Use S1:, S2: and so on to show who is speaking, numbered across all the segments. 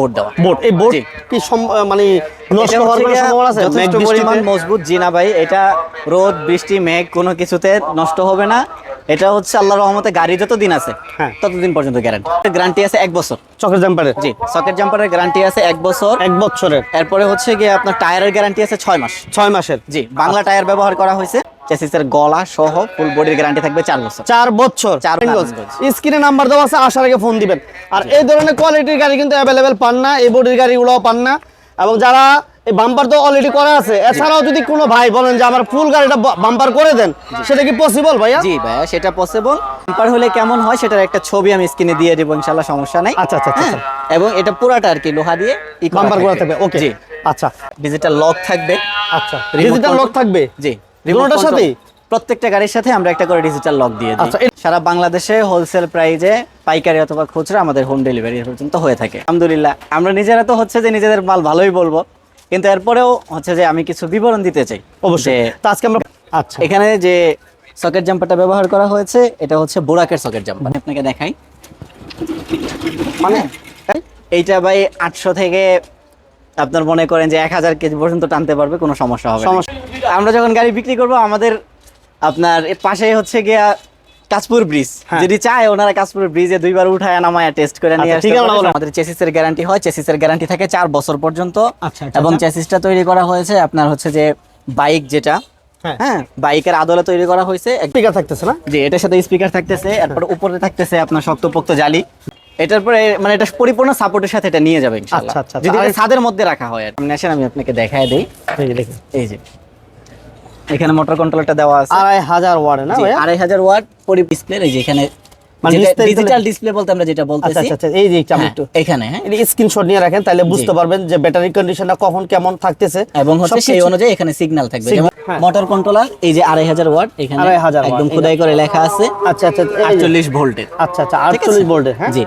S1: Board দেওয়া।
S2: Board এই board কি মানে নষ্ট হওয়ার কোনো সম্ভাবনা আছে?
S1: যথেষ্ট পরিমাণ মজবুত জি না ভাই এটা রোদ বৃষ্টি মেঘ কোনো কিছুতে নষ্ট হবে না। এটা হচ্ছে আল্লাহর রহমতে গাড়ি যত দিন আছে
S2: হ্যাঁ।
S1: ততদিন পর্যন্ত গ্যারান্টি গ্যারান্টি আছে এক বছর।
S2: চকের জাম্পারে
S1: জি সকেট জাম্পারের গ্যারান্টি আছে এক বছর।
S2: এক বছরের।
S1: এরপরে হচ্ছে গিয়ে আপনার টায়ারের গ্যারান্টি আছে ছয় মাস।
S2: ছয় মাসের।
S1: জি বাংলা টায়ার ব্যবহার করা হয়েছে। চেসিসের গলা সহ ফুল বডির গ্যারান্টি থাকবে চার বছর।
S2: চার বছর।
S1: চার।
S2: স্ক্রিনে নাম্বার দেওয়া আছে আসার আগে ফোন দিবেন। আর এই ধরনের কোয়ালিটির গাড়ি কিন্তু অ্যাভেলেবেল পান না এই বডির গাড়িগুলোও পান না। এবং যারা এই বাম্পার তো অলরেডি করা আছে এছাড়াও যদি কোনো ভাই বলেন যে আমার ফুল গাড়িটা বাম্পার করে দেন সেটা কি পসিবল ভাইয়া?
S1: জি ভাইয়া সেটা পসিবল বাম্পার হলে কেমন হয় সেটার একটা ছবি আমি স্ক্রিনে দিয়ে দেবো ইনশাল্লাহ সমস্যা নাই।
S2: আচ্ছা, আচ্ছা, আচ্ছা,
S1: হ্যাঁ, এবং এটা পুরাটা আর কি লোহা দিয়ে
S2: বাম্পার করা থাকবে ওকে
S1: জি।
S2: আচ্ছা।
S1: ডিজিটাল লক থাকবে।
S2: আচ্ছা। ডিজিটাল লক থাকবে?
S1: জি। Control-
S2: সাথেই?
S1: প্রত্যেকটা গাড়ির সাথে আমরা একটা করে ডিজিটাল লক দিয়ে দিই।
S2: আচ্ছা,
S1: সারা বাংলাদেশে হোলসেল প্রাইজে পাইকারি অথবা খুচরা আমাদের হোম ডেলিভারি পর্যন্ত হয়ে থাকে। আলহামদুলিল্লাহ আমরা নিজেরা তো হচ্ছে যে নিজেদের মাল ভালোই বলব কিন্তু এরপরেও হচ্ছে যে আমি কিছু বিবরণ দিতে চাই।
S2: অবশ্যই। তো আজকে আমরা আচ্ছা।
S1: এখানে যে সকেট জাম্পারটা ব্যবহার করা হয়েছে এটা হচ্ছে বোরাকের সকেট জাম্পার আপনাকে দেখাই।
S2: মানে
S1: এইটা ভাই আটশো থেকে আপনার মনে করেন যে এক হাজার কেজি পর্যন্ত টানতে পারবে কোনো সমস্যা হবে
S2: সমস্যা-
S1: আমরা যখন গাড়ি বিক্রি করব আমাদের আপনার পাশে হচ্ছে গিয়া কাশপুর ব্রিজ
S2: হ্যাঁ।
S1: যদি চায় ওনারা কাশপুর ব্রিজে দুইবার উঠায় নামায় টেস্ট করে নিয়ে
S2: আচ্ছা,
S1: আসতে আমাদের চেসিসের গ্যারান্টি হয় চেসিসের গ্যারান্টি থাকে চার বছর পর্যন্ত।
S2: আচ্ছা, আচ্ছা,
S1: এবং। চেসিসটা তৈরি করা হয়েছে আপনার হচ্ছে যে বাইক যেটা।
S2: হ্যাঁ।
S1: হ্যাঁ বাইকের আদলে তৈরি করা হয়েছে।
S2: স্পিকার থাকতেছে না?
S1: জি এটার সাথে স্পিকার থাকতেছে এরপর উপরে থাকতেছে আপনার শক্তপোক্ত জালি। এটার পরে মানে এটা পরিপূর্ণ সাপোর্টের সাথে এটা নিয়ে যাবে ইনশাআল্লাহ।
S2: আচ্ছা, আচ্ছা, আচ্ছা।
S1: যদি এটা ছাদের মধ্যে রাখা হয় আর আপনি আসেন আমি আপনাকে দেখায় দেই।
S2: এই যে দেখুন।
S1: এই যে। এখানে মোটর কন্ট্রোলারটা দেওয়া আছে।
S2: আড়াই হাজার ওয়ার্ড না
S1: আড়াই হাজার ওয়াট পরি ডিসপ্লে এই যে এখানে
S2: মানে
S1: ডিজিটাল ডিসপ্লে বলতে আমরা যেটা
S2: আচ্ছা
S1: বলতেছি।
S2: আচ্ছা আচ্ছা এই যে একটু আমি
S1: হ্যাঁ,
S2: একটু
S1: এখানে হ্যাঁ।
S2: স্ক্রিনশট নিয়ে রাখেন তাহলে বুঝতে পারবেন যে ব্যাটারি কন্ডিশনটা কখন কেমন থাকতেছে।
S1: এবং হচ্ছে সেই অনুযায়ী এখানে সিগন্যাল থাকবে।
S2: হ্যাঁ।
S1: মোটর কন্ট্রোলার এই যে আড়াই হাজার ওয়াট এখানে
S2: 2500
S1: একদম খোদাই করে লেখা আছে।
S2: আচ্ছা আচ্ছা
S1: আটচল্লিশ ভোল্টের।
S2: আচ্ছা আচ্ছা? আটচল্লিশ ভোল্টের হ্যাঁ?
S1: জি।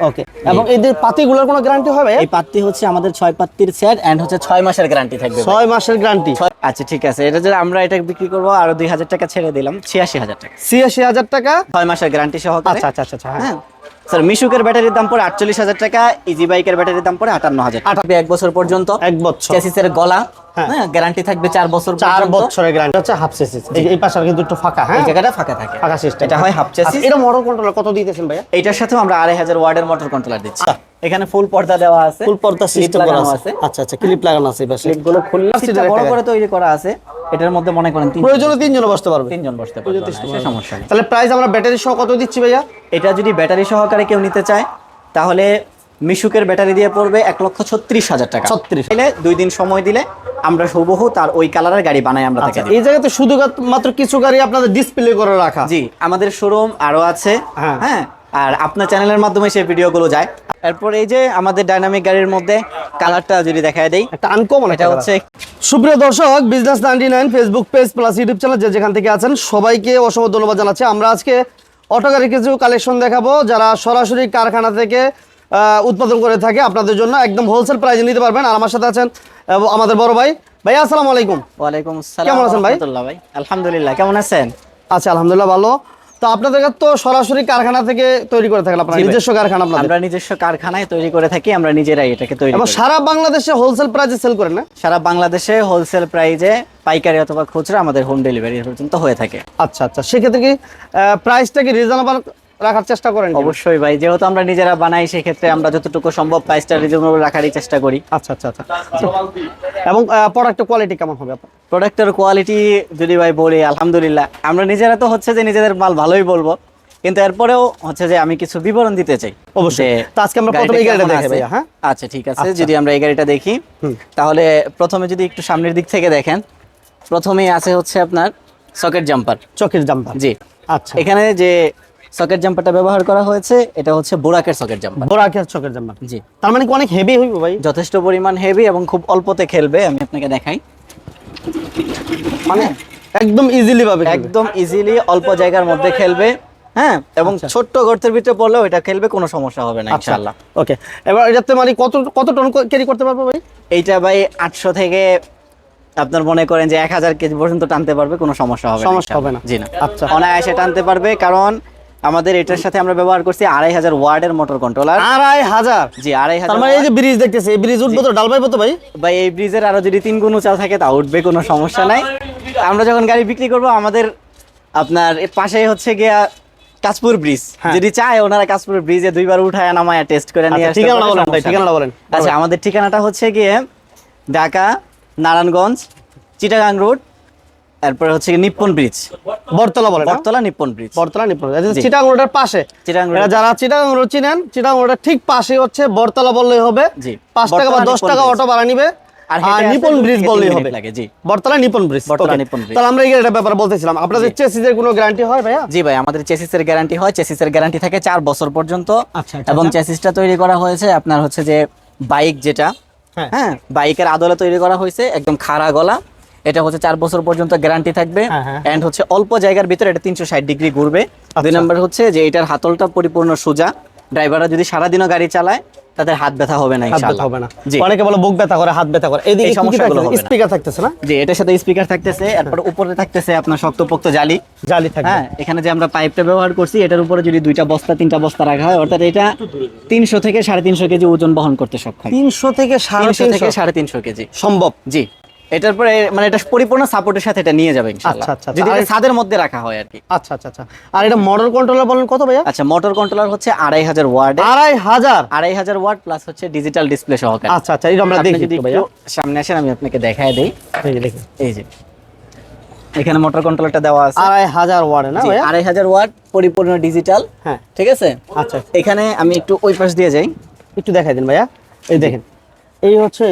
S2: ওকে এবং এদের পাতিগুলোর কোনো গ্যারান্টি হবে?
S1: এই পাতি হচ্ছে আমাদের ছয় পাত্তির সেট এন্ড হচ্ছে ছয় মাসের গ্যারান্টি থাকবে
S2: ছয় মাসের গ্যারান্টি
S1: আচ্ছা ঠিক আছে। এটা যে আমরা এটা বিক্রি করব আরও দুই হাজার টাকা ছেড়ে দিলাম। ছিয়াশি হাজার টাকা।
S2: ছিয়াশি হাজার টাকা?
S1: ছয় মাসের গ্যারান্টি সহ
S2: আচ্ছা আচ্ছা আচ্ছা আচ্ছা হ্যাঁ।
S1: হ্যাঁ। স্যার মিশুকের ব্যাটারির দাম পড়ে আটচল্লিশ হাজার টাকা ইজি বাইকের ব্যাটারির দাম পড়ে আটান্ন হাজার টাকা। এক বছর পর্যন্ত।
S2: এক বছর।
S1: চেসিসের গলা
S2: হ্যাঁ।
S1: হ্যাঁ গ্যারান্টি থাকবে চার বছর
S2: চার বছরের গ্যারান্টি হচ্ছে হাফ সিসি এই পাশে কিন্তু একটু ফাঁকা হ্যাঁ?
S1: জায়গাটা ফাঁকা থাকে।
S2: ফাঁকা সিস্টেম
S1: এটা হয় হাফ চেসিস
S2: এটা মোটর কন্ট্রোলার কত দিতেছেন ভাইয়া?
S1: এইটার সাথেও আমরা আড়াই হাজার ওয়ার্ডের মোটর কন্ট্রোলার দিচ্ছি। এখানে ফুল পর্দা দেওয়া আছে।
S2: ফুল পর্দা সিস্টেম করা আছে। আচ্ছা আচ্ছা ক্লিপ লাগানো আছে
S1: ক্লিপগুলো খুললে বড় করে তৈরি করা আছে। এটার মধ্যে মনে করেন
S2: প্রয়োজনে তিনজনে বসতে পারবে।
S1: তিনজন বসতে পারবে সমস্যা নেই।
S2: তাহলে প্রাইস আমরা ব্যাটারি সহ কত দিচ্ছি ভাইয়া?
S1: এটা যদি ব্যাটারি সহকারে কেউ নিতে চায় তাহলে মিশুকের ব্যাটারি দিয়ে পড়বে এক লক্ষ ছত্রিশ হাজার টাকা।
S2: 36
S1: দিলে দুই দিন সময় দিলে আমরা হুবহু তার ওই কালারের গাড়ি বানাই আমরা তাকে
S2: আচ্ছা
S1: দিই।
S2: এই জায়গাতে শুধু মাত্র কিছু গাড়ি আপনাদের ডিসপ্লে করে রাখা।
S1: জি আমাদের শোরুম আরও আছে।
S2: হ্যাঁ।
S1: আর আপনার চ্যানেলের মাধ্যমে সেই ভিডিওগুলো যায়। এরপর এই যে আমাদের ডাইনামিক গাড়ির মধ্যে কালারটা যদি দেখায় দেই
S2: একটা আনকমন
S1: এটা হচ্ছে
S2: সুপ্রিয় দর্শক business ninety nine Facebook page plus YouTube channel যে যেখান থেকে আছেন সবাইকে অসংখ্য ধন্যবাদ জানাচ্ছি। আমরা আজকে অটো গাড়ির কিছু কালেকশন দেখাবো যারা সরাসরি কারখানা থেকে উৎপাদন করে থাকে আপনাদের জন্য। একদম হোলসেল প্রাইজে নিতে পারবেন। আর আমার সাথে আছেন আমাদের বড় ভাই। ভাই আসসালামু আলাইকুম।
S1: ওয়ালাইকুম আসসালাম
S2: কেমন আছেন ভাই?
S1: ভাই। আলহামদুলিল্লাহ কেমন আছেন?
S2: আচ্ছা আলহামদুলিল্লাহ ভালো। তো আপনাদের তো সরাসরি কারখানা থেকে তৈরি করে থাকেন আপনারা নিজস্ব কারখানা আপনাদের?
S1: আমরা নিজস্ব কারখানায় তৈরি করে থাকি আমরা নিজেরাই এটাকে তৈরি
S2: এবং সারা বাংলাদেশে হোলসেল প্রাইজে সেল করেন না?
S1: সারা বাংলাদেশে হোলসেল প্রাইজে পাইকারি অথবা খুচরা আমাদের হোম ডেলিভারি পর্যন্ত হয়ে থাকে।
S2: আচ্ছা আচ্ছা। সেক্ষেত্রে কি প্রাইসটা কি রিজনেবল রাখার চেষ্টা করেন
S1: অবশ্যই ভাই যেহেতু আমরা নিজেরা বানাই সেক্ষেত্রে আমরা যতটুকু সম্ভব প্রাইসটা রিজনেবল রাখারই চেষ্টা করি।
S2: আচ্ছা আচ্ছা আচ্ছা এবং প্রোডাক্টের কোয়ালিটি কেমন হবে আপনার?
S1: প্রোডাক্টের কোয়ালিটি যদি ভাই বলি আলহামদুলিল্লাহ আমরা নিজেরা তো হচ্ছে যে নিজেদের মাল ভালোই বলব কিন্তু এরপরেও হচ্ছে যে আমি কিছু বিবরণ দিতে চাই।
S2: অবশ্যই। তো আজকে আমরা প্রথমে এই গাড়িটা দেখে হ্যাঁ?
S1: আচ্ছা ঠিক আছে যদি আমরা এই গাড়িটা দেখি তাহলে প্রথমে যদি একটু সামনের দিক থেকে দেখেন প্রথমেই আছে হচ্ছে আপনার সকেট জাম্পার
S2: চকের জাম্পার
S1: জি।
S2: আচ্ছা।
S1: এখানে যে সকেট জাম্পারটা ব্যবহার করা হয়েছে এটা হচ্ছে বোরাকের সকেট জাম্পার।
S2: বোরাকের চকের জাম্পার।
S1: জি।
S2: তার মানে কি অনেক হেভি হইব ভাই?
S1: যথেষ্ট পরিমাণ হেভি এবং খুব অল্পতে খেলবে আমি আপনাকে দেখাই।
S2: মানে একদম ইজিলি পাবে
S1: একদম ইজিলি অল্প জায়গার মধ্যে খেলবে হ্যাঁ? এবং ছোট্ট গর্তের ভিতরে পড়লেও এটা খেলবে কোনো সমস্যা হবে না
S2: আচ্ছা।
S1: ইনশাআল্লাহ।
S2: ওকে। এবার এটাতে মানে কত কত টন ক্যারি করতে পারব ভাই?
S1: এইটা ভাই আটশো থেকে আপনার মনে করেন যে এক হাজার কেজি পর্যন্ত টানতে পারবে কোনো সমস্যা হবে
S2: সমস্যা হবে না।
S1: জি না।
S2: আচ্ছা।
S1: অনায়াসে টানতে পারবে কারণ আমাদের এটার সাথে আমরা ব্যবহার করছি আড়াই হাজার ওয়ার্ডের মোটর কন্ট্রোলার
S2: আড়াই হাজার?
S1: জি আড়াই হাজার
S2: মানে এই যে ব্রিজ দেখতেছে এই ব্রিজ উঠবো তো ডাল পাইবো তো ভাই?
S1: বা এই ব্রিজের আরও যদি তিন গুণ উঁচা থাকে তা উঠবে কোনো সমস্যা নাই। আমরা যখন গাড়ি বিক্রি করব আমাদের আপনার এর পাশে হচ্ছে গিয়া কাশপুর ব্রিজ
S2: হ্যাঁ।
S1: যদি চায় ওনারা কাশপুর ব্রিজে দুইবার উঠায় নামায় টেস্ট করে নিয়ে
S2: আচ্ছা, ঠিকানাটা বলেন ভাই, ঠিকানাটা বলেন।
S1: আচ্ছা আমাদের ঠিকানাটা হচ্ছে গিয়ে ঢাকা নারায়ণগঞ্জ চিটাগাং রোড তারপরে হচ্ছে নিপ্পন ব্রিজ।
S2: বরতলা বলেন না?
S1: Battala Nippon bridge.
S2: বরতলা নিপুণ
S1: জি।
S2: চিটাং রোডের পাশে?
S1: রোড।
S2: যারা চিটাং রোড চিনেন চিটাং রোডের ঠিক পাশে হচ্ছে বরতলা বললেই হবে।
S1: জি।
S2: পাঁচ টাকা বা দশ টাকা অটো ভাড়া নিবে।
S1: আর
S2: আর
S1: হেঁটে আসতে
S2: নিপুণ
S1: দু
S2: ব্রিজ বললেই হবে।
S1: লাগে, জি।
S2: Bottola Nippon bridge.
S1: Bottola Nippon bridge.
S2: তাহলে আমরা এই গাড়িটার ব্যাপারে বলতেছিলাম। আপনাদের চেসিসের কোনো গ্যারান্টি হয় ভাইয়া?
S1: জি ভাই আমাদের চেসিসের গ্যারান্টি হয়। চেসিসের গ্যারান্টি থাকে চার বছর পর্যন্ত।
S2: আচ্ছা, আচ্ছা,
S1: এবং
S2: আচ্ছা।
S1: চেসিসটা তৈরি করা হয়েছে আপনার হচ্ছে যে বাইক যেটা।
S2: হ্যাঁ।
S1: হ্যাঁ বাইকের আদলে তৈরি করা হয়েছে। একদম খাড়া গলা। এটা হচ্ছে চার বছর পর্যন্ত গ্যারান্টি থাকবে
S2: হ্যাঁ, হ্যাঁ।
S1: এন্ড হচ্ছে অল্প জায়গার ভিতরে এটা তিনশো ষাট ডিগ্রি ঘুরবে। দুই
S2: আচ্ছা।
S1: নম্বর হচ্ছে যে এটার হাতলটা পরিপূর্ণ সোজা। ড্রাইভাররা যদি সারাদিনও গাড়ি চালায় তাদের হাত ব্যথা হবে না ইনশাআল্লাহ।
S2: হবে না।
S1: জি।
S2: অনেকে বলে বুক ব্যথা করে হাত ব্যথা করে।
S1: সমস্যাগুলো হবে
S2: স্পিকার থাকতেছে না?
S1: জি এটার সাথে স্পিকার থাকতেছে এরপর উপরে থাকতেছে আপনার শক্তপোক্ত জালি।
S2: জালি থাকবে।
S1: হ্যাঁ এখানে যে আমরা পাইপটা ব্যবহার করছি এটার উপরে যদি দুইটা বস্তা তিনটা বস্তা রাখা হয় অর্থাৎ এটা তিনশো থেকে সাড়ে তিনশো কেজি ওজন বহন করতে সক্ষম।
S2: তিনশো থেকে সাড়ে
S1: তিনশো থেকে
S2: তিনশো।
S1: সাড়ে তিনশো কেজি।
S2: সম্ভব।
S1: জি। এটার পরে মানে এটা পরিপূর্ণ সাপোর্টের সাথে এটা নিয়ে যাবে ইনশাআল্লাহ।
S2: আচ্ছা, আচ্ছা,
S1: যদি এটা ছাদের মধ্যে রাখা হয় আর কি।
S2: আচ্ছা আচ্ছা আচ্ছা। আর এটা মডেল কন্ট্রোলার বলেন কত ভাইয়া?
S1: আচ্ছা মোটর কন্ট্রোলার হচ্ছে আড়াই হাজার ওয়ার্ড।
S2: আড়াই হাজার?
S1: আড়াই হাজার ওয়ার্ড প্লাস হচ্ছে ডিজিটাল ডিসপ্লে সহকারে।
S2: আচ্ছা আচ্ছা এটা আমরা দেখি ভাইয়া।
S1: সামনে আসেন আমি আপনাকে দেখায় দেই।
S2: এই যে
S1: এই যে। এখানে মোটর কন্ট্রোলারটা দেওয়া আছে।
S2: আড়াই হাজার ওয়ার্ডে না ভাইয়া?
S1: আড়াই হাজার ওয়াট পরিপূর্ণ ডিজিটাল
S2: হ্যাঁ।
S1: ঠিক আছে?
S2: আচ্ছা।
S1: এখানে আমি একটু ওই পাশ দিয়ে যাই।
S2: একটু দেখাই দিন ভাইয়া। এই দেখেন। এই হচ্ছে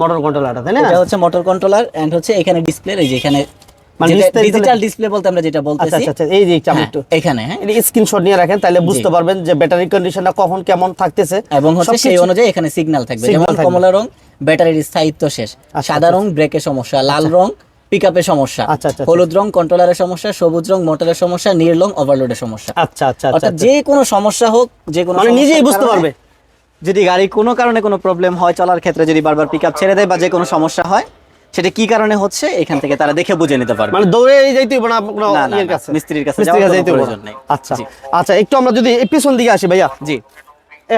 S2: মোটর কন্ট্রোলারটা তাই না?
S1: এটা হচ্ছে মোটর কন্ট্রোলার এন্ড হচ্ছে এখানে ডিসপ্লে এই যে এখানে
S2: মানে
S1: ডিজিটাল ডিসপ্লে বলতে আমরা যেটা
S2: আচ্ছা
S1: বলতেছি।
S2: আচ্ছা আচ্ছা এই যে আমি
S1: হ্যাঁ,
S2: একটু।
S1: এখানে হ্যাঁ।
S2: এটা স্ক্রিনশট নিয়ে রাখেন তাহলে বুঝতে পারবেন যে ব্যাটারি কন্ডিশনটা কখন কেমন থাকতেছে।
S1: এবং হচ্ছে সেই অনুযায়ী এখানে সিগন্যাল থাকবে। যেমন কমলা রং ব্যাটারির স্থায়িত্ব শেষ। সাদা রং ব্রেকের সমস্যা। লাল রং পিকআপের সমস্যা। হলুদ রং কন্ট্রোলারের সমস্যা। সবুজ রং মোটরের সমস্যা। নীল রং ওভারলোডের সমস্যা।
S2: আচ্ছা আচ্ছা আচ্ছা
S1: অর্থাৎ যে কোনো সমস্যা হোক যে কোনো
S2: মানে নিজেই বুঝতে পারবে।
S1: যদি গাড়ি কোনো কারণে কোনো প্রবলেম হয় চলার ক্ষেত্রে যদি বারবার পিকআপ ছেড়ে দেয় বা যে কোনো সমস্যা হয় সেটা কি কারণে হচ্ছে? এখান থেকে তারা দেখে বুঝে নিতে পারবে।
S2: মানে দৌড়ে যাইতে হবে না কোনো ইয়ের কাছে?
S1: মিস্ত্রির কাছে
S2: মিস্ত্রির কাছে যাইতে হবে
S1: প্রয়োজন। নেই।
S2: আচ্ছা আচ্ছা একটু আমরা যদি এই পিছন দিকে আসি ভাইয়া।
S1: জি।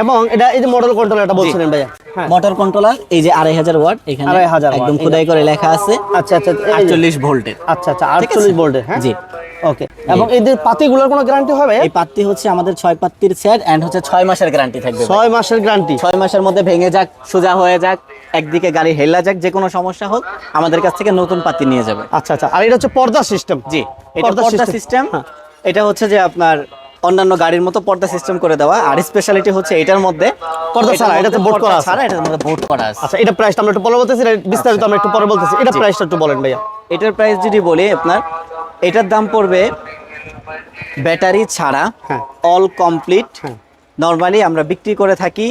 S2: এবং এটা এই যে মডেল কন্ট্রোলারটা বলছিলেন ভাইয়া। হ্যাঁ।
S1: মোটর কন্ট্রোলার এই যে আড়াই হাজার ওয়াট এখানে
S2: 2500 watt,
S1: একদম খোদাই করে লেখা আছে।
S2: আচ্ছা আচ্ছা
S1: আটচল্লিশ ভোল্টের
S2: আচ্ছা আচ্ছা? আটচল্লিশ ভোল্টের হ্যাঁ?
S1: জি।
S2: ওকে এবং যে পাতিগুলোর কোনো গ্যারান্টি হবে?
S1: এই পাত্তি হচ্ছে আমাদের ছয় পাত্তির সেট এন্ড হচ্ছে ছয় মাসের গ্যারান্টি থাকবে
S2: ছয় মাসের গ্যারান্টি
S1: ছয় মাসের মধ্যে ভেঙে যাক সোজা হয়ে যাক একদিকে গাড়ি হেলা যাক যে কোনো সমস্যা হোক আমাদের কাছ থেকে নতুন পাত্তি নিয়ে যাবে।
S2: আচ্ছা আচ্ছা। আর এটা হচ্ছে পর্দা সিস্টেম
S1: জি এটা
S2: পর্দা
S1: সিস্টেম
S2: হ্যাঁ।
S1: এটা হচ্ছে যে আপনার অন্যান্য গাড়ির মতো পর্দা সিস্টেম করে দেওয়া। আর স্পেশালিটি হচ্ছে এটার মধ্যে।
S2: পর্দা ছাড়া, এটাতে
S1: পর্দা
S2: করা।
S1: ছাড়া এটার মধ্যে বোর্ড করা আছে।
S2: আচ্ছা এটা প্রাইসটা আমরা একটু পরে বলতেছি বিস্তারিত আমরা একটু পরে বলতেছি। এটা প্রাইসটা একটু বলেন ভাইয়া।
S1: এটার প্রাইস যদি বলি আপনার এটার দাম পড়বে ব্যাটারি ছাড়া। All complete. নর্মালি আমরা বিক্রি করে থাকি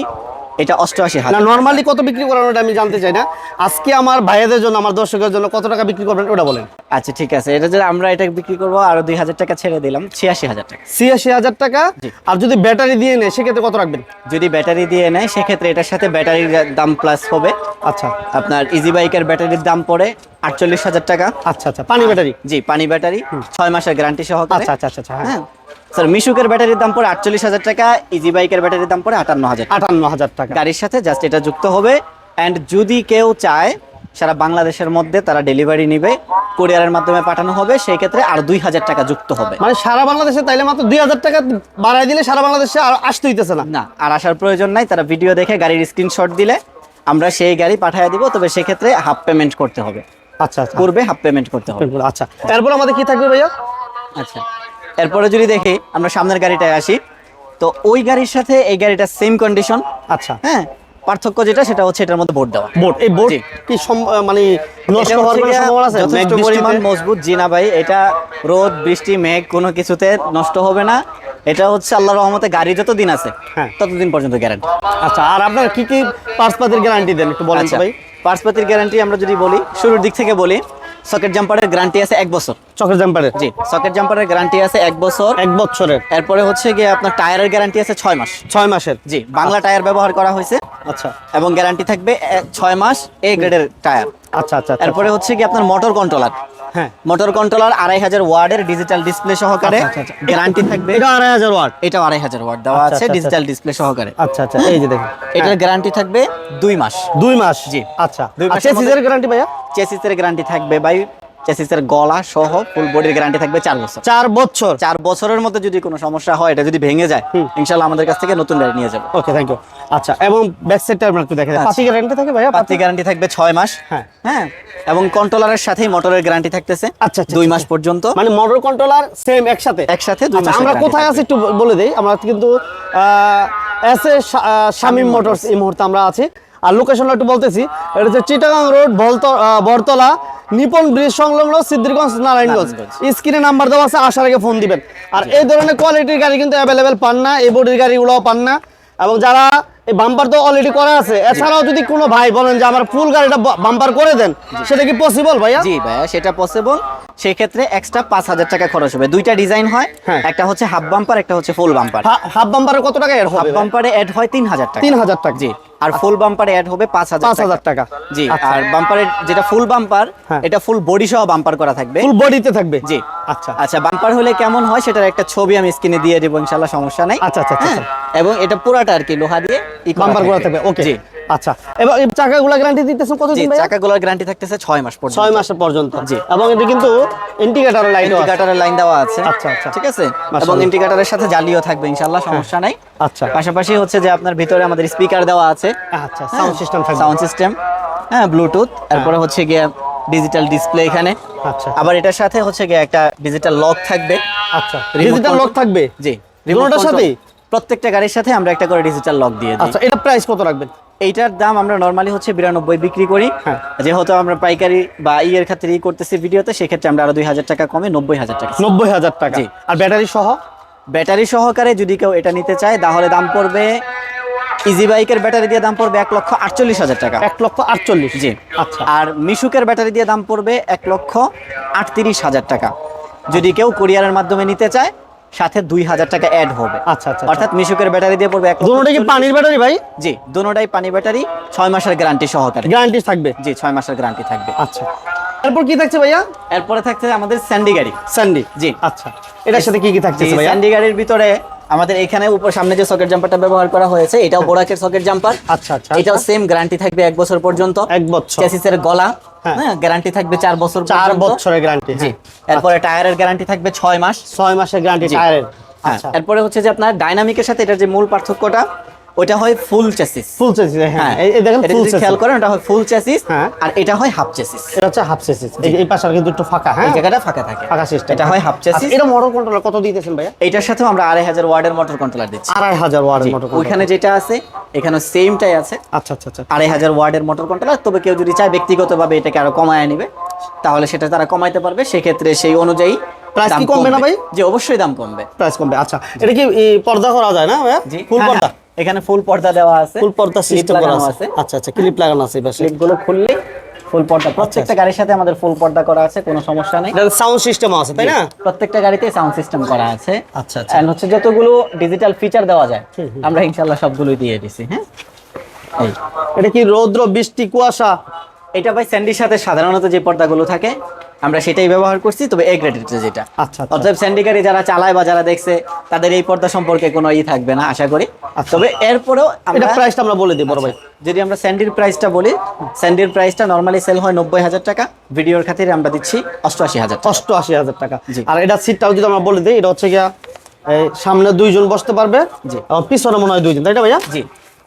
S1: এটা অষ্টআশি হাজার
S2: নর্মালি কত বিক্রি করানো এটা আমি জানতে চাই না। আজকে আমার ভাইয়াদের জন্য আমার দর্শকের জন্য কত টাকা বিক্রি করবেন ওটা বলেন।
S1: আচ্ছা ঠিক আছে। এটা যদি আমরা এটা বিক্রি করব আরও দুই হাজার টাকা ছেড়ে দিলাম ছিয়াশি হাজার টাকা।
S2: ছিয়াশি হাজার টাকা। আর যদি ব্যাটারি দিয়ে নেয় সেক্ষেত্রে কত রাখবেন?
S1: যদি ব্যাটারি দিয়ে নেয় সেক্ষেত্রে এটার সাথে ব্যাটারির দাম প্লাস হবে।
S2: আচ্ছা।
S1: আপনার ইজি বাইকের ব্যাটারির দাম পড়ে আটচল্লিশ হাজার টাকা।
S2: আচ্ছা আচ্ছা। পানি ব্যাটারি?
S1: জি পানি ব্যাটারি। ছয় মাসের গ্যারান্টি সহ
S2: আচ্ছা আচ্ছা আচ্ছা আচ্ছা হ্যাঁ।
S1: হ্যাঁ। স্যার মিশুকের ব্যাটারির দাম পড়ে আটচল্লিশ হাজার টাকা ইজি বাইকের ব্যাটারির দাম পড়ে আটান্ন হাজার
S2: আটান্ন হাজার টাকা।
S1: গাড়ির সাথে জাস্ট এটা যুক্ত হবে। অ্যান্ড যদি কেউ চায় সারা বাংলাদেশের মধ্যে তারা ডেলিভারি নিবে কুরিয়ারের মাধ্যমে পাঠানো হবে সেই ক্ষেত্রে আর দুই হাজার টাকা যুক্ত হবে।
S2: মানে সারা বাংলাদেশে তাইলে মাত্র দুই হাজার টাকা বাড়াই দিলে সারা বাংলাদেশে আর আসতে হইতেছে না।
S1: না আর আসার প্রয়োজন নাই তারা ভিডিও দেখে গাড়ির স্ক্রিনশট দিলে আমরা সেই গাড়ি পাঠিয়ে দিব তবে সেক্ষেত্রে হাফ পেমেন্ট করতে হবে।
S2: আচ্ছা আচ্ছা।
S1: পূর্বে হাফ পেমেন্ট করতে হবে।
S2: আচ্ছা তারপর আমাদের কি থাকবে ভাইয়া?
S1: আচ্ছা। এরপরে যদি দেখি আমরা সামনের গাড়িটায় আসি তো ওই গাড়ির সাথে এই গাড়িটা সেম কন্ডিশন
S2: আচ্ছা।
S1: হ্যাঁ পার্থক্য যেটা সেটা হচ্ছে এটার মধ্যে বোর্ড দেওয়া।
S2: বোর্ড এই বোর্ড কি মানে নষ্ট হওয়ার কোনো সম্ভাবনা আছে?
S1: যথেষ্ট পরিমাণ মজবুত জি না ভাই এটা রোদ বৃষ্টি মেঘ কোনো কিছুতে নষ্ট হবে না। এটা হচ্ছে আল্লাহ রহমতে গাড়ি যত দিন আছে
S2: হ্যাঁ।
S1: ততদিন পর্যন্ত গ্যারান্টি
S2: আচ্ছা আর আপনার কি কি পার্সপাতির গ্যারান্টি দেন একটু বলেন
S1: আচ্ছা
S2: ভাই।
S1: পার্সপাতির গ্যারান্টি আমরা যদি বলি শুরুর দিক থেকে বলি সকেট জাম্পারের গ্যারান্টি আছে এক বছর।
S2: সকেট জাম্পারের?
S1: জি সকেট জাম্পারের গ্যারান্টি আছে এক বছর।
S2: এক বছরের।
S1: এরপরে হচ্ছে গিয়ে আপনার টায়ারের গ্যারান্টি আছে ছয় মাস।
S2: ছয় মাসের?
S1: জি বাংলা টায়ার ব্যবহার করা হয়েছে।
S2: আচ্ছা।
S1: এবং গ্যারান্টি থাকবে ছয় মাস এ গ্রেডের টায়ার।
S2: আচ্ছা আচ্ছা আচ্ছা।
S1: এরপরে হচ্ছে কি আপনার মোটর কন্ট্রোলার। মোটর কন্ট্রোলার আড়াই হাজার ওয়ার্ডের ডিজিটাল ডিসপ্লে সহকারে
S2: আচ্ছা, আচ্ছা, আচ্ছা।
S1: গ্যারান্টি থাকবে।
S2: এটা আড়াই হাজার ওয়ার্ড।
S1: এটা আড়াই হাজার ওয়ার্ড দেওয়া
S2: আচ্ছা,
S1: আছে
S2: আচ্ছা,
S1: ডিজিটাল ডিসপ্লে সহকারে।
S2: আচ্ছা আচ্ছা এই যে দেখুন।
S1: এটার গ্যারান্টি থাকবে দুই মাস।
S2: দুই মাস?
S1: জি।
S2: আচ্ছা।
S1: দুই মাসের
S2: গ্যারান্টি ভাইয়া?
S1: চেসিসের গ্যারান্টি থাকবে বাই চেসিসের গলা সহ ফুল বডির গ্যারান্টি থাকবে চার বছর।
S2: চার বছর?
S1: চার বছরের মধ্যে যদি কোনো সমস্যা হয় এটা যদি ভেঙে যায় ইনশাল্লাহ আমাদের কাছ থেকে নতুন গাড়ি নিয়ে যাব।
S2: ওকে থ্যাংক ইউ আচ্ছা এবং ব্যাক সাইডটা আমরা একটু দেখে
S1: আচ্ছা।
S2: পাতি গ্যারান্টি থাকে ভাইয়া?
S1: পাত্রী গ্যারান্টি থাকবে ছয় মাস।
S2: হ্যাঁ।
S1: হ্যাঁ এবং কন্ট্রোলারের সাথেই মোটরের গ্যারান্টি থাকতেছে।
S2: আচ্ছা, আচ্ছা,
S1: দুই
S2: আচ্ছা,
S1: মাস পর্যন্ত।
S2: মানে মোটর কন্ট্রোলার সেম একসাথে?
S1: একসাথে দুই মাসের
S2: আমরা কোথায় আছি একটু বলে দেই। আমরা কিন্তু এস এ শামিম মোটরস এই মুহূর্তে আমরা আছি। আর লোকেশনটা একটু বলতেছি এটা হচ্ছে Chittagong road Bottola Nippon bridge সংলগ্ন সিদ্ধিরগঞ্জ নারায়ণগঞ্জ। স্ক্রিনে নাম্বার দেওয়া আছে আসার আগে ফোন দিবেন। আর এই ধরনের কোয়ালিটির গাড়ি কিন্তু অ্যাভেলেবেল পান না এই বডির গাড়িগুলোও পান না। এবং যারা এই বাম্পার তো অলরেডি করা আছে এছাড়াও যদি কোনো ভাই বলেন যে আমার ফুল গাড়িটা বাম্পার করে দেন সেটা কি পসিবল ভাইয়া?
S1: জি ভাইয়া সেটা পসিবল সেক্ষেত্রে এক্সট্রা পাঁচ হাজার টাকা খরচ হবে। দুইটা ডিজাইন হয়
S2: হ্যাঁ।
S1: একটা হচ্ছে হাফ বাম্পার একটা হচ্ছে ফুল বাম্পার
S2: হাফ বাম্পারে কত টাকা
S1: হাফ বাম্পারে অ্যাড হয় তিন হাজার টাকা।
S2: তিন হাজার টাকা।
S1: জি। আর ফুল বাম্পারে অ্যাড হবে পাঁচ হাজার
S2: পাঁচ হাজার টাকা।
S1: জি
S2: আচ্ছা।
S1: আর বাম্পারের যেটা ফুল বাম্পার
S2: হ্যাঁ।
S1: এটা ফুল বডি সহ বাম্পার করা থাকবে।
S2: ফুল বডিতে থাকবে?
S1: জি।
S2: আচ্ছা।
S1: আচ্ছা বাম্পার হলে কেমন হয় সেটার একটা ছবি আমি স্ক্রিনে দিয়ে দেবো ইনশাল্লাহ সমস্যা নাই।
S2: আচ্ছা, আচ্ছা, আচ্ছা,
S1: হ্যাঁ, এবং এটা পুরাটা আর কি লোহা দিয়ে
S2: বাম্পার করা থাকবে। ওকে
S1: জি।
S2: আচ্ছা এবং এই চাকাগুলো গ্যারান্টি দিতেছেন কতদিন ভাই
S1: চাকাগুলোর গ্যারান্টি থাকতেছে ছয় মাস পর্যন্ত।
S2: ছয় মাসের পর্যন্ত।
S1: জি।
S2: এবং এটা কিন্তু ইন্ডিকেটর লাইট
S1: ইন্ডিকেটরের লাইন দেওয়া আছে।
S2: আচ্ছা, আচ্ছা।
S1: ঠিক আছে? এবং ইন্ডিকেটরের সাথে জালিও থাকবে ইনশাআল্লাহ সমস্যা নাই।
S2: আচ্ছা।
S1: পাশাপাশি হচ্ছে যে আপনার ভিতরে আমাদের স্পিকার দেওয়া আছে।
S2: আচ্ছা সাউন্ড সিস্টেম থাকবে।
S1: সাউন্ড সিস্টেম হ্যাঁ ব্লুটুথ তারপরে হচ্ছে গিয়ে ডিজিটাল ডিসপ্লে এখানে।
S2: আচ্ছা।
S1: আবার এটার সাথে হচ্ছে গিয়ে একটা ডিজিটাল লক থাকবে।
S2: আচ্ছা। ডিজিটাল লক থাকবে?
S1: জি control-
S2: সাথেই?
S1: প্রত্যেকটা গাড়ির সাথে আমরা একটা করে ডিজিটাল লক দিয়ে দিই।
S2: আচ্ছা এটা প্রাইস কত রাখবেন?
S1: এইটার দাম আমরা নর্মালি হচ্ছে বিরানব্বই বিক্রি করি।
S2: হ্যাঁ।
S1: যেহেতু আমরা পাইকারি বা ইয়ের খাতিরে ই করতেছি ভিডিওতে সেক্ষেত্রে আমরা আরও দুই হাজার টাকা কমে নব্বই হাজার টাকা।
S2: নব্বই হাজার টাকা।
S1: জি।
S2: আর ব্যাটারি সহ?
S1: ব্যাটারি সহকারে যদি কেউ এটা নিতে চায় তাহলে দাম পড়বে ইজি বাইকের ব্যাটারি দিয়ে দাম পড়বে এক লক্ষ আটচল্লিশ হাজার টাকা।
S2: এক লক্ষ আটচল্লিশ।
S1: জি।
S2: আচ্ছা।
S1: আর মিশুকের ব্যাটারি দিয়ে দাম পড়বে এক লক্ষ আটত্রিশ হাজার টাকা। যদি কেউ কুরিয়ারের মাধ্যমে নিতে চায় সাথে দুই হাজার টাকা অ্যাড হবে।
S2: আচ্ছা আচ্ছা
S1: অর্থাৎ মিশুকের ব্যাটারি দিয়ে পড়বে
S2: দুটোটা কি পানির ব্যাটারি ভাই?
S1: জি দুটোটাই পানি ব্যাটারি ছয় মাসের গ্যারান্টি সহকারে।
S2: গ্যারান্টি থাকবে?
S1: জি ছয় মাসের গ্যারান্টি থাকবে।
S2: আচ্ছা। এরপর কি থাকছে ভাইয়া?
S1: এরপরে থাকছে আমাদের স্যান্ডি গাড়ি।
S2: স্যান্ডি
S1: জি।
S2: আচ্ছা। এটার সাথে কি কি থাকছে ভাইয়া?
S1: স্যান্ডি গাড়ির ভিতরে আমাদের এখানে উপর সামনে যে সকেট জাম্পারটা ব্যবহার করা হয়েছে এটাও বোরাকের সকেট জাম্পার
S2: আচ্ছা আচ্ছা।
S1: এটাও সেম গ্যারান্টি থাকবে এক বছর পর্যন্ত।
S2: এক বছর।
S1: চ্যাসিসের গলা।
S2: হ্যাঁ।
S1: হ্যাঁ গ্যারান্টি থাকবে চার বছর
S2: চার বছরের গ্যারান্টি
S1: জি। এরপরে টায়ারের গ্যারান্টি থাকবে ছয় মাস।
S2: ছয় মাসের গ্যারান্টি টায়ারের
S1: হ্যাঁ।
S2: আচ্ছা।
S1: এরপরে হচ্ছে যে আপনার ডাইনামিকের সাথে এটার যে মূল পার্থক্যটা ওটা হয় ফুল চ্যাসিস
S2: ফুল চেসিস হ্যাঁ। এই দেখেন ফুল
S1: যদি খেয়াল করেন ওটা হয় ফুল চ্যাসিস
S2: হ্যাঁ।
S1: আর এটা হয় হাফ চ্যাসিস
S2: এটা হচ্ছে হাফ চেসিস এই পাশে কিন্তু একটু ফাঁকা হ্যাঁ?
S1: এই জায়গাটা ফাঁকা থাকে।
S2: ফাঁকা সিস্টেম
S1: এটা হয় হাফ চ্যাসিস
S2: এটা মোটর কন্ট্রোলার কত দিতেছেন ভাইয়া?
S1: এটার সাথেও আমরা মোটর কন্ট্রোলার দিচ্ছি।
S2: মোটর
S1: ওইখানে যেটা আছে এখানে সেমটাই আছে।
S2: আচ্ছা আচ্ছা আচ্ছা।
S1: আড়াই হাজার ওয়ার্ডের মোটর কন্ট্রোলার তবে কেউ যদি চায় ব্যক্তিগতভাবে এটাকে আরও কমায় নিবে তাহলে সেটা তারা কমাইতে পারবে। সেক্ষেত্রে সেই অনুযায়ী দাম
S2: কি কমবে না ভাই?
S1: যে অবশ্যই দাম কমবে।
S2: প্রাইস কমবে আচ্ছা। এটা কি পর্দা করা যায় না ভাইয়া?
S1: জি।
S2: ফুল
S1: হ্যাঁ,
S2: পর্দা?
S1: হ্যাঁ, এখানে ফুল পর্দা দেওয়া আছে
S2: ফুল পর্দা সিস্টেম করা আছে। আচ্ছা আচ্ছা ক্লিপ লাগানো আছে এই পাশে।
S1: ক্লিপগুলো খুললেই ফুল পর্দা প্রত্যেকটা গাড়ির সাথে আমাদের ফুল পর্দা করা আছে কোনো সমস্যা নেই।
S2: এটা সাউন্ড সিস্টেম আছে তাই না?
S1: প্রত্যেকটা গাড়িতে সাউন্ড সিস্টেম করা আছে।
S2: আচ্ছা, আচ্ছা।
S1: And হচ্ছে যতগুলো ডিজিটাল ফিচার দেওয়া যায় আমরা ইনশাল্লাহ সবগুলোই দিয়ে দিছি হ্যাঁ?
S2: এটা কি রৌদ্র বৃষ্টি কুয়াশা?
S1: এটা ভাই স্যান্ডির সাথে সাধারণত যে পর্দাগুলো থাকে আমরা সেটাই ব্যবহার করছি তবে এ গ্রেডের যেটা।
S2: আচ্ছা, আচ্ছা।
S1: অতএব স্যান্ডি গাড়ি যারা চালায় বা যারা দেখছে তাদের এই পর্দা সম্পর্কে কোনো ই থাকবে না আশা করি। তবে এরপরেও
S2: এটা
S1: আমরা
S2: প্রাইসটা আমরা বলে দিই বড় ভাই।
S1: যদি আমরা স্যান্ডির প্রাইসটা বলি স্যান্ডির প্রাইসটা নর্মালি সেল হয় নব্বই হাজার টাকা ভিডিওর খাতিরে আমরা দিচ্ছি অষ্টআশি হাজার টাকা।
S2: অষ্টআশি হাজার টাকা।
S1: জি।
S2: আর এটা সিটটাও যদি আমরা বলে দিই এটা হচ্ছে গিয়া সামনে দুইজন বসতে পারবে
S1: জি।
S2: পিছনে মনে হয় দুইজন তাই না ভাইয়া?
S1: জি।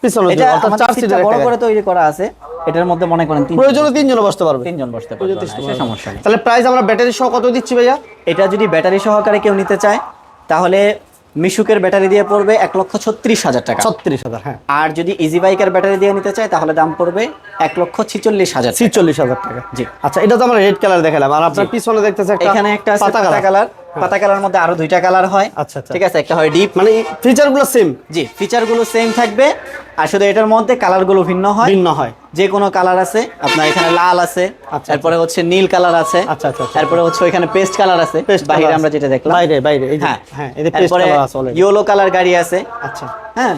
S2: পিছনে
S1: এটা
S2: দুইজন, অর্থাৎ
S1: আমাদের
S2: চার সিটের
S1: বড় করে তৈরি করা আছে। এটার মধ্যে মনে করেন
S2: প্রয়োজনে তিনজন বসতে পারবে।
S1: তিনজন বসতে পারবে সমস্যা নেই।
S2: তাহলে প্রাইস আমরা ব্যাটারি সহ কত দিচ্ছি ভাইয়া?
S1: এটা যদি ব্যাটারি সহকারে কেউ নিতে চায় তাহলে মিশুকের ব্যাটারি দিয়ে পড়বে এক লক্ষ ছত্রিশ হাজার টাকা।
S2: ছত্রিশ হাজার হ্যাঁ।
S1: আর যদি ইজি বাইকের ব্যাটারি দিয়ে নিতে চায় তাহলে দাম পড়বে এক লক্ষ ছিচল্লিশ হাজার টাকা।
S2: ছিচল্লিশ হাজার টাকা।
S1: জি।
S2: আচ্ছা এটা তো আমরা রেড কালার দেখালাম। আর আপনার পিছনে দেখতেছে একটা
S1: এখানে একটা
S2: কালার
S1: পাতা কালার মধ্যে আরও দুইটা কালার হয়।
S2: আচ্ছা, আচ্ছা।
S1: ঠিক আছে একটা হয় ডিপ
S2: মানে ফিচারগুলো সেম
S1: জি। ফিচারগুলো সেম থাকবে। আর শুধু এটার মধ্যে কালারগুলো ভিন্ন হয়।
S2: ভিন্ন হয়।
S1: যে কোনো কালার আছে আপনার এখানে লাল আছে
S2: আচ্ছা।
S1: তারপরে হচ্ছে নীল কালার আছে
S2: আচ্ছা, আচ্ছা, আচ্ছা।
S1: তারপরে হচ্ছে ওইখানে পেস্ট কালার আছে।
S2: Paste
S1: বাইরে আমরা যেটা দেখলাম।
S2: বাইরে বাইরে এই
S1: হ্যাঁ।
S2: হ্যাঁ পেস্ট
S1: তারপরে
S2: কালার আছে অলরেডি
S1: ইয়েলো কালার গাড়ি আছে।
S2: আচ্ছা।
S1: হ্যাঁ।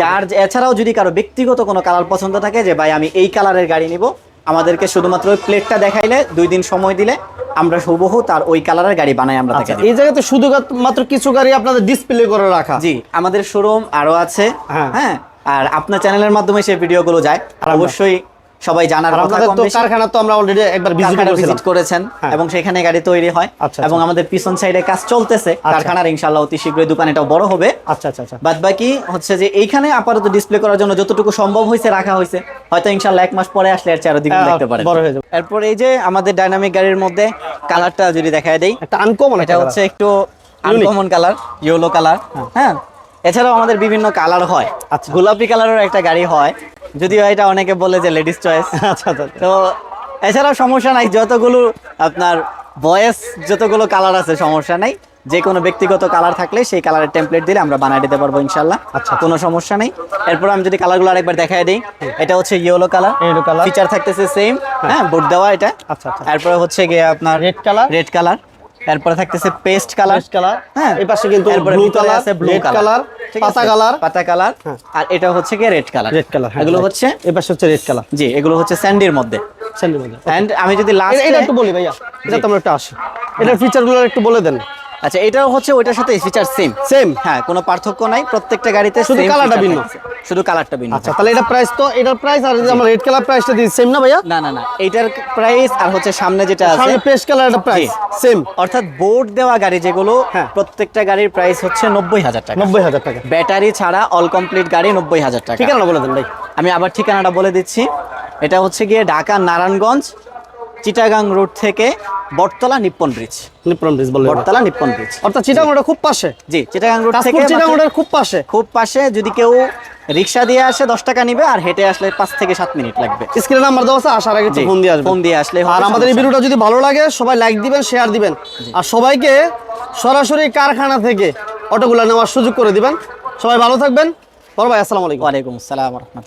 S1: যার এছাড়াও যদি কারও ব্যক্তিগত কোনো কালার পছন্দ থাকে যে ভাই আমি এই কালারের গাড়ি নিব আমাদেরকে শুধুমাত্র ওই প্লেটটা দেখাইলে দুই দিন সময় দিলে আমরা হুবহু তার ওই কালারের গাড়ি বানাই আমরা
S2: আচ্ছা এই জায়গাতে শুধু মাত্র কিছু গাড়ি আপনাদের ডিসপ্লে করে রাখা?
S1: জি আমাদের শোরুম আরও আছে।
S2: হ্যাঁ।
S1: হ্যাঁ আর আপনার চ্যানেলের মাধ্যমে সেই ভিডিওগুলো যায়। অবশ্যই সবাই জানার কথা কম বেশি।
S2: কারখানা তো আমরা অলরেডি একবার ভিজিট
S1: করেছেন
S2: হ্যাঁ।
S1: এবং সেখানে গাড়ি তৈরি হয়
S2: আচ্ছা,
S1: এবং
S2: আচ্ছা।
S1: আমাদের পিছন সাইডে কাজ চলতেছে।
S2: আচ্ছা।
S1: কারখানার ইনশাল্লাহ অতি শীঘ্রই দোকান এটাও বড় হবে।
S2: আচ্ছা আচ্ছা আচ্ছা।
S1: বাদ বাকি হচ্ছে যে এইখানে আপাতত ডিসপ্লে করার জন্য যতটুকু সম্ভব হয়েছে রাখা হয়েছে। হয়তো ইনশাল্লাহ এক মাস পরে আসলে এর চারো দিকে
S2: হ্যাঁ,
S1: দেখতে পারেন।
S2: বড় হয়ে যাবে।
S1: এরপর এই যে আমাদের ডাইনামিক গাড়ির মধ্যে কালারটা যদি দেখায় দেই
S2: একটা আনকমন
S1: এটা হচ্ছে একটু আনকমন কালার ইয়েলো কালার হ্যাঁ। এছাড়াও আমাদের বিভিন্ন কালার হয়।
S2: আচ্ছা।
S1: গোলাপি কালারের একটা গাড়ি হয়। যদিও এটা অনেকে বলে যে লেডিস চয়েস
S2: আচ্ছা আচ্ছা
S1: তো এছাড়াও সমস্যা নাই যতগুলো আপনার বয়েস যতগুলো কালার আছে সমস্যা নাই। যে কোনো ব্যক্তিগত কালার থাকলে সেই কালারের টেমপ্লেট দিলে আমরা বানিয়ে দিতে পারব ইনশাল্লাহ
S2: আচ্ছা।
S1: কোনো সমস্যা নেই। এরপর আমি যদি কালারগুলো আরেকবার দেখাই দিই এটা হচ্ছে yellow colour
S2: Yellow colour।
S1: Feature থাকতেছে সেম হ্যাঁ বোর্ড দেওয়া এটা।
S2: আচ্ছা আচ্ছা।
S1: এরপরে হচ্ছে গিয়ে আপনার
S2: রেড কালার
S1: রেড কালার এরপরে থাকতেছে পেস্ট কালার
S2: কালার
S1: হ্যাঁ
S2: এই পাশে কিন্তু ব্লু কালার
S1: আছে ব্লু কালার
S2: পাতা কালার
S1: পাতা কালার
S2: হ্যাঁ।
S1: আর এটা হচ্ছে কি রেড কালার
S2: রেড কালার
S1: এগুলো হচ্ছে?
S2: এই পাশে হচ্ছে রেড কালার
S1: জি এগুলো হচ্ছে স্যান্ডির মধ্যে।
S2: স্যান্ডির মধ্যে।
S1: এন্ড আমি যদি লাস্ট
S2: এটা একটু বলি ভাইয়া। এটা তোমরা একটু আসো। এটার ফিচারগুলো একটু বলে দেন।
S1: আচ্ছা এটাও হচ্ছে ওইটার সাথে ফিচার সেম
S2: সেম
S1: হ্যাঁ কোনো পার্থক্য নাই প্রত্যেকটা গাড়িতে
S2: শুধু কালারটা ভিন্ন।
S1: শুধু কালারটা ভিন্ন।
S2: আচ্ছা তাহলে এটা প্রাইস তো এটার প্রাইস আর আমরা রেড কালার প্রাইসটা দিই সেম না ভাইয়া?
S1: না না না এইটার প্রাইস আর হচ্ছে সামনে যেটা আছে
S2: সামনে পেস্ট কালার একটা প্রাইস সেম
S1: অর্থাৎ বোর্ড দেওয়া গাড়ি যেগুলো
S2: হ্যাঁ।
S1: প্রত্যেকটা গাড়ির প্রাইস হচ্ছে নব্বই হাজার টাকা।
S2: নব্বই হাজার টাকা।
S1: ব্যাটারি ছাড়া অল কমপ্লিট গাড়ি নব্বই হাজার টাকা।
S2: ঠিকানা বলে দেন ভাই।
S1: আমি আবার ঠিকানাটা বলে দিচ্ছি। এটা হচ্ছে গিয়ে ঢাকা নারায়ণগঞ্জ চিটাগাং রোড থেকে Battala Nippon bridge.
S2: Nippon bridge বলে।
S1: Bottola Nippon bridge.
S2: অর্থাৎ চিটাগংটা খুব পাশে।
S1: জি চিটাগাং রোড থেকে মাত্র-
S2: চিটাগংটার খুব পাশে।
S1: খুব পাশে যদি কেউ রিক্সা দিয়ে আসে দশ টাকা নিবে আর হেঁটে আসলে পাঁচ থেকে সাত মিনিট লাগবে।
S2: স্ক্রিনে নাম্বার দেওয়া আছে আসার আগে ফোন দিয়ে আসবেন।
S1: ফোন দিয়ে আসলে
S2: আর আমাদের এই ভিডিওটা যদি ভালো লাগে সবাই লাইক দিবেন শেয়ার দিবেন। আর সবাইকে সরাসরি কারখানা থেকে অটোগুলো নেওয়ার সুযোগ করে দিবেন। সবাই ভালো থাকবেন। বড় ভাই আসসালামু আলাইকুম।
S1: ওয়ালাইকুম আসসালাম রহমতুল্লাহ।